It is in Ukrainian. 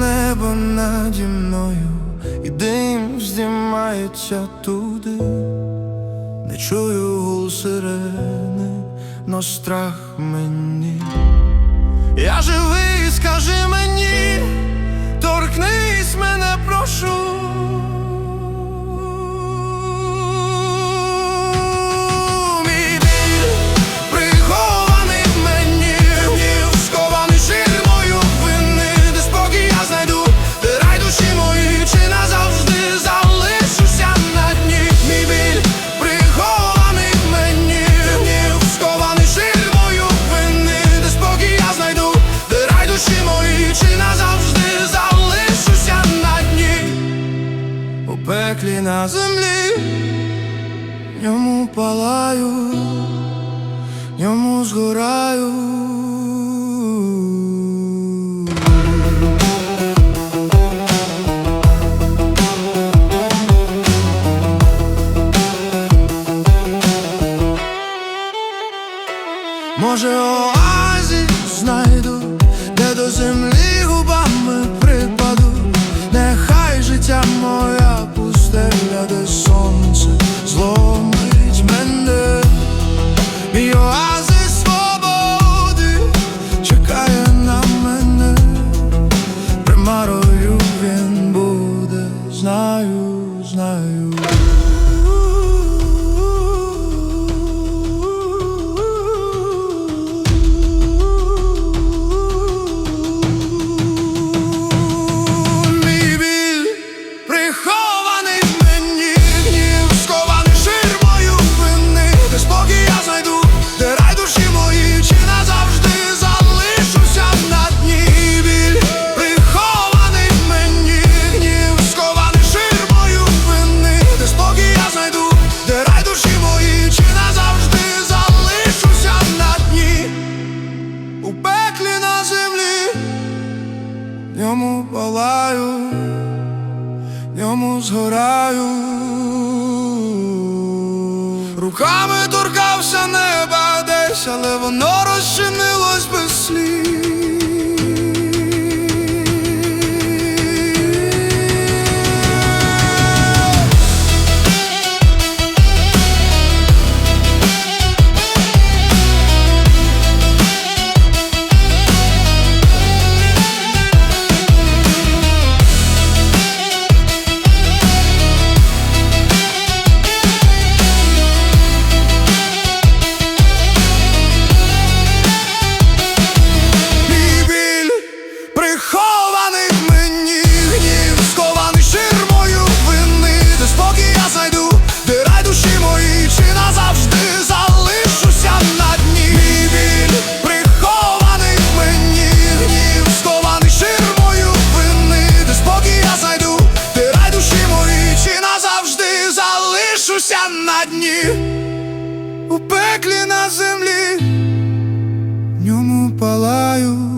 небо наді мною, і дим здіймається туди, не чую гул сирени, но страх мені. Я живий, скажи мені. пеклі на землі, ньому палаю, ньому згораю. Може, о шукаю, ньому згораю, руками торкався не. залишуся на дні, у пеклі на землі, ньому палаю.